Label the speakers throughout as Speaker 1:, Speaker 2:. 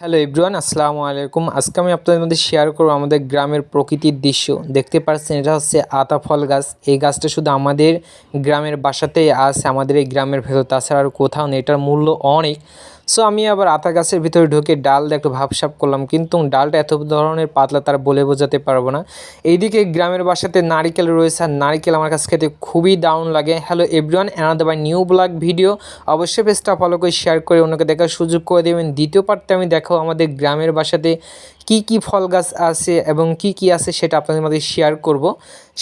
Speaker 1: Hello ইব্রুয়ান আসসালামু আলাইকুম। আজকে আমি আপনাদের মধ্যে শেয়ার করব আমাদের গ্রামের প্রকৃতির দৃশ্য। দেখতে পাচ্ছেন এটা হচ্ছে আতা ফল গাছ। এই গাছটা শুধু আমাদের গ্রামের বাসাতেই আছে, আমাদের এই গ্রামের ভেতর। তাছাড়া আর কোথাও নেই, এটার মূল্য অনেক। সো আমি আবার আতা গাছের ভিতরে ঢুকে ডাল একটু ভাবসাপ করলাম, কিন্তু ডালটা এত ধরনের পাতলা তার বলে বোঝাতে পারব না। এইদিকে গ্রামের বাসাতে নারিকেল রয়েছে, আর নারিকেল আমার কাছে খেতে খুবই দারুণ লাগে। Hello everyone another by new blog video অবশ্যই পেজটা ফলো করে শেয়ার করে অন্যকে দেখার সুযোগ করে দেবেন। দ্বিতীয় পার্টটা আমি দেখো আমাদের গ্রামের বাসাতে কি কি ফল গাছ আছে এবং কি কি আছে সেটা আপনাদের মধ্যে শেয়ার করব।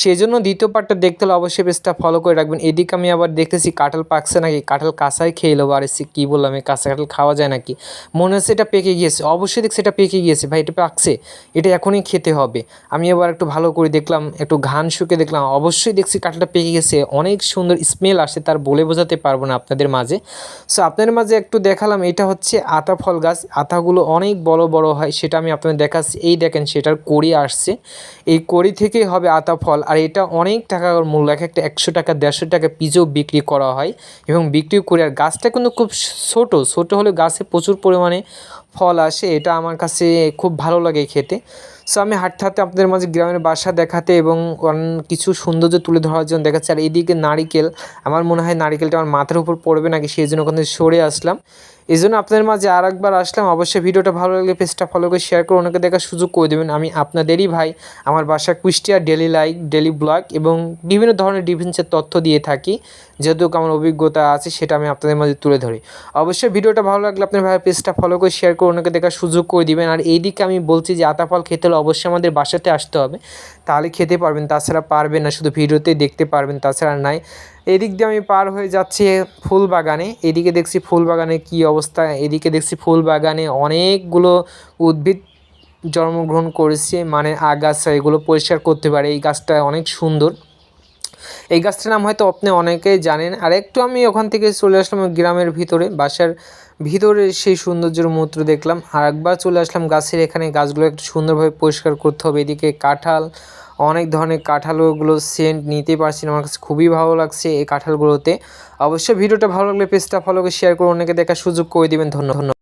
Speaker 1: সেই জন্য দ্বিতীয় পার্টটা দেখতে হলে অবশ্যই পেজটা ফলো করে রাখবেন। এদিকে আমি আবার দেখতেছি কাঁঠাল পাকছে নাকি? কাঁঠাল কাঁচাই খেয়ে নেব আর এসে কী বললাম, এই কাঁচা কাঁঠাল খাওয়া যায় নাকি? মনে হচ্ছে এটা পেকে গিয়েছে। অবশ্যই দেখছি এটা পেকে গিয়েছে। ভাই, এটা পাকছে। এটা এখনই খেতে হবে। আমি আবার একটু ভালো করে দেখলাম, একটু ঘান শুকে দেখলাম। অবশ্যই দেখছি কাঁঠালটা পেকে গেছে অনেক সুন্দর স্মেল আসে, তার বলে বোঝাতে পারব না আপনাদের মাঝে। সো আপনাদের মাঝে একটু দেখালাম, এটা হচ্ছে আতা ফল গাছ। আতাগুলো অনেক বড় বড় হয়, সেটা আমি আপনাদের দেখাচ্ছি, এই দেখেন সেটার কড়ি আসছে। এই কড়ি থেকেই হবে আতা ফল, আর এটা অনেক টাকার মূল্য, এক একটা একশো টাকা, দেড়শো টাকা পিজেও বিক্রি করা হয় এবং বিক্রি করে। আর গাছটা কিন্তু খুব ছোটো ছোটো হলে গাছে প্রচুর পরিমাণে ফল আসে, এটা আমার কাছে খুব ভালো লাগে খেতে। সো আমি হাঁটতে হাঁটতে আপনাদের মাঝে গ্রামের বাসা দেখাতে এবং কিছু সৌন্দর্য তুলে ধরার জন্য দেখাচ্ছি। আর এইদিকে নারিকেল, আমার মনে হয় নারিকেলটা আমার মাথার উপর পড়বে নাকি সেই জন্য ওখান সরে আসলাম। এই জন্য আপনাদের মাঝে আর একবার আসলাম। অবশ্যই ভিডিওটা ভালো লাগলে পেজটা ফলো করে শেয়ার করে ওনাকে দেখার সুযোগ করে দেবেন। আমি আপনাদেরই ভাই, আমার বাসা Kushtia daily like daily blog এবং বিভিন্ন ধরনের ডিফেন্সের তথ্য দিয়ে থাকি। যেহেতু আমার অভিজ্ঞতা আছে সেটা আমি আপনাদের মাঝে তুলে ধরি। অবশ্যই ভিডিওটা ভালো লাগলে আপনার ভাই পেজটা ফলো করে শেয়ার করে ওনাকে দেখার সুযোগ করে দিবেন। আর এইদিকে আমি বলছি যে আতাফল খেতে হলে অবশ্যই আমাদের বাসাতে আসতে হবে। তাহলে খেতে পারবেন, তাছাড়া পারবেন না, শুধু ভিডিওতে দেখতে পারবেন, তাছাড়া নাই। এদিক দিয়ে আমি পার হয়ে যাচ্ছি ফুল বাগানে এদিকে দেখছি ফুল বাগানে কি অবস্থা, এদিকে দেখছি ফুল বাগানে অনেকগুলো উদ্ভিদ জন্মগ্রহণ করেছে। মানে আগাছা, এগুলো পরিষ্কার করতে পারে। এই গাছটা অনেক সুন্দর। এই গাছটার নাম হয়তো আপনি অনেকেই জানেন। আর একটু আমি ওখান থেকে চলে আসলাম গ্রামের ভিতরে, বাসার ভিতরে সেই সৌন্দর্যের মুহূর্ত দেখলাম। আর একবার চলে আসলাম গাছের এখানে, গাছগুলো একটু সুন্দরভাবে পরিষ্কার করতে হবে। এদিকে কাঁঠাল, অনেক ধরনের কাঁঠালগুলো সেন্ট নিতে পারছি আমার কাছে খুবই ভালো লাগছে এই কাঁঠালগুলোতে। অবশ্যই ভিডিওটা ভালো লাগলে পেজটা ফলো করে শেয়ার করে অনেকে দেখার সুযোগ করে দেবেন। ধন্য ধন্যবাদ।